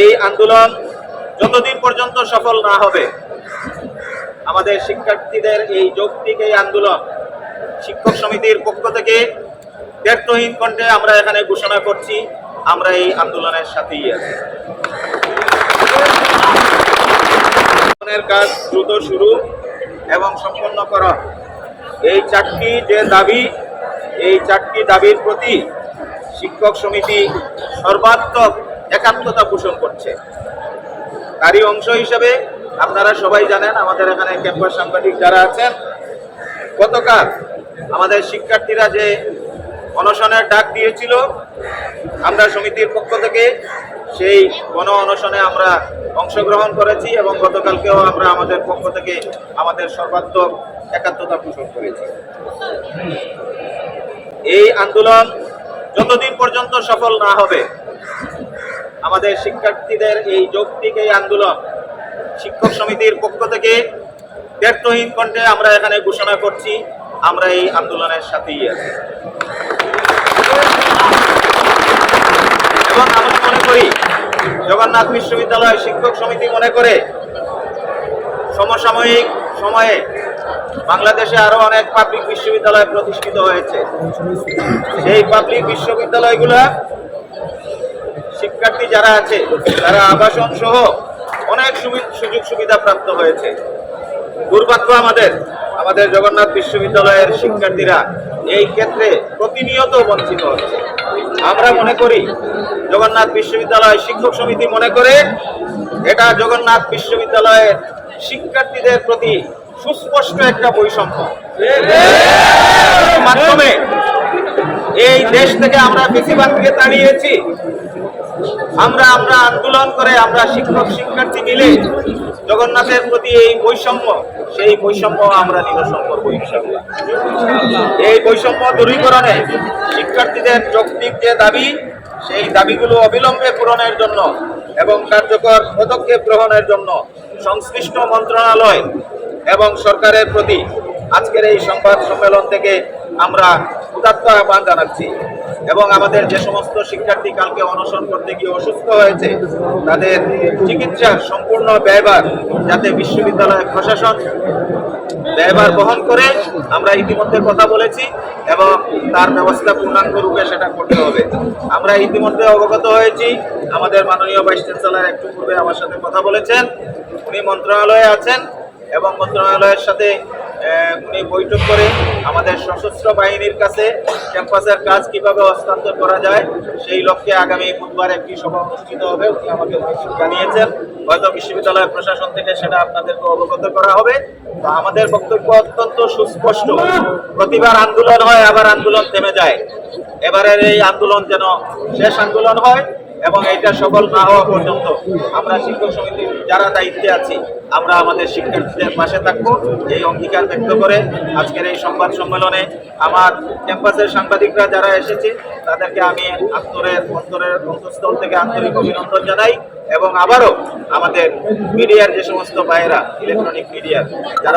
এই আন্দোলন যতদিন পর্যন্ত সফল না হবে, আমাদের শিক্ষার্থীদের এই যৌক্তিক এই আন্দোলন শিক্ষক সমিতির পক্ষ থেকে ব্যর্থহীন কণ্ঠে আমরা এখানে ঘোষণা করছি, আমরা এই আন্দোলনের সাথেই আছি। কাজ দ্রুত শুরু এবং সম্পন্ন করা। এই চারটি যে দাবি, এই চারটি দাবির প্রতি শিক্ষক সমিতি সর্বাত্মক একাত্মতা পোষণ করছে। তারই অংশ হিসেবে আপনারা সবাই জানেন, আমাদের এখানে ক্যাম্পাস সাংবাদিক যারা আছেন, গতকাল আমাদের শিক্ষার্থীরা যে অনশনের ডাক দিয়েছিল, আমরা সমিতির পক্ষ থেকে সেই গণ অনশনে আমরা অংশগ্রহণ করেছি এবং গতকালকেও আমরা আমাদের পক্ষ থেকে আমাদের সর্বাত্মক একাত্মতা পোষণ করেছি। এই আন্দোলন যতদিন পর্যন্ত সফল না হবে আমাদের শিক্ষার্থীদের এই যৌক্তিক এই আন্দোলন শিক্ষক সমিতির পক্ষ থেকে ব্যর্থহীন কণ্ঠে আমরা এখানে ঘোষণা করছি, আমরা এই আন্দোলনের সাথেই আছি। এবং আমরা মনে করি, জগন্নাথ বিশ্ববিদ্যালয় শিক্ষক সমিতি মনে করে, সমসাময়িক সময়ে বাংলাদেশে আরও অনেক পাবলিক বিশ্ববিদ্যালয় প্রতিষ্ঠিত হয়েছে। সেই পাবলিক বিশ্ববিদ্যালয়গুলা শিক্ষার্থী যারা আছে, তারা আবাসন সহ অনেক সুযোগ সুবিধা প্রাপ্ত হয়েছে। দুর্ভাগ্য আমাদের আমাদের জগন্নাথ বিশ্ববিদ্যালয়ের শিক্ষার্থীরা এই ক্ষেত্রে প্রতিনিয়ত বঞ্চিত হচ্ছে। আমরা মনে করি, জগন্নাথ বিশ্ববিদ্যালয় শিক্ষক সমিতি মনে করে, এটা জগন্নাথ বিশ্ববিদ্যালয়ের শিক্ষার্থীদের প্রতি সুস্পষ্ট একটা বৈষম্য। মাধ্যমে এই দেশ থেকে আমরা বেশিরভাগকে তাড়িয়েছি। আমরা আমরা আন্দোলন করে আমরা শিক্ষক শিক্ষার্থী মিলে জগন্নাথের প্রতি এই বৈষম্য, সেই বৈষম্য আমরা নিরসন করব, ইনশাআল্লাহ। এই বৈষম্য দূরীকরণে শিক্ষার্থীদের যৌক্তিক যে দাবি, সেই দাবিগুলো অবিলম্বে পূরণের জন্য এবং কার্যকর পদক্ষেপ গ্রহণের জন্য সংশ্লিষ্ট মন্ত্রণালয় এবং সরকারের প্রতি আজকের এই সংবাদ সম্মেলন থেকে আমরা উদাত্ত আহ্বান জানাচ্ছি। এবং আমাদের যে সমস্ত শিক্ষার্থী কালকে অনশন করতে গিয়ে অসুস্থ হয়েছে, তাদের চিকিৎসার সম্পূর্ণ ব্যয়ভার যাতে বিশ্ববিদ্যালয় প্রশাসন ব্যয়ভার বহন করে, আমরা ইতিমধ্যে কথা বলেছি এবং তার ব্যবস্থা পূর্ণাঙ্গ রূপে সেটা করতে হবে। আমরা ইতিমধ্যে অবগত হয়েছি, আমাদের মাননীয় ভাইস চ্যান্সেলর একটু পূর্বে আমার সাথে কথা বলেছেন, উনি মন্ত্রণালয়ে আছেন এবং মন্ত্রণালয়ের সাথে উনি বৈঠক করে আমাদের সশস্ত্র বাহিনীর কাছে ক্যাম্পাসের কাজ কীভাবে হস্তান্তর করা যায়, সেই লক্ষ্যে আগামী বুধবার একটি সভা অনুষ্ঠিত হবে। উনি আমাকে জানিয়েছেন। হয়তো বিশ্ববিদ্যালয় প্রশাসন থেকে সেটা আপনাদেরকে অবগত করা হবে। আমাদের বক্তব্য অত্যন্ত সুস্পষ্ট। প্রতিবার আন্দোলন হয়, আবার আন্দোলন থেমে যায়। এবারের এই আন্দোলন যেন শেষ আন্দোলন হয় এবং এটা সফল না হওয়া পর্যন্ত আমরা শিক্ষক সমিতির যারা দায়িত্বে আছি, আমরা আমাদের শিক্ষার্থীদের পাশে থাকব। এই অঙ্গীকার ব্যক্ত করে আজকের এই সংবাদ সম্মেলনে আমার ক্যাম্পাসের সাংবাদিকরা যারা এসেছে, তাদেরকে আমি আন্তরের অন্তরের অন্তঃস্থল থেকে আন্তরিক অভিনন্দন জানাই এবং আবারও আমাদের মিডিয়ার যে সমস্ত ভাইয়েরা ইলেকট্রনিক মিডিয়ার যারা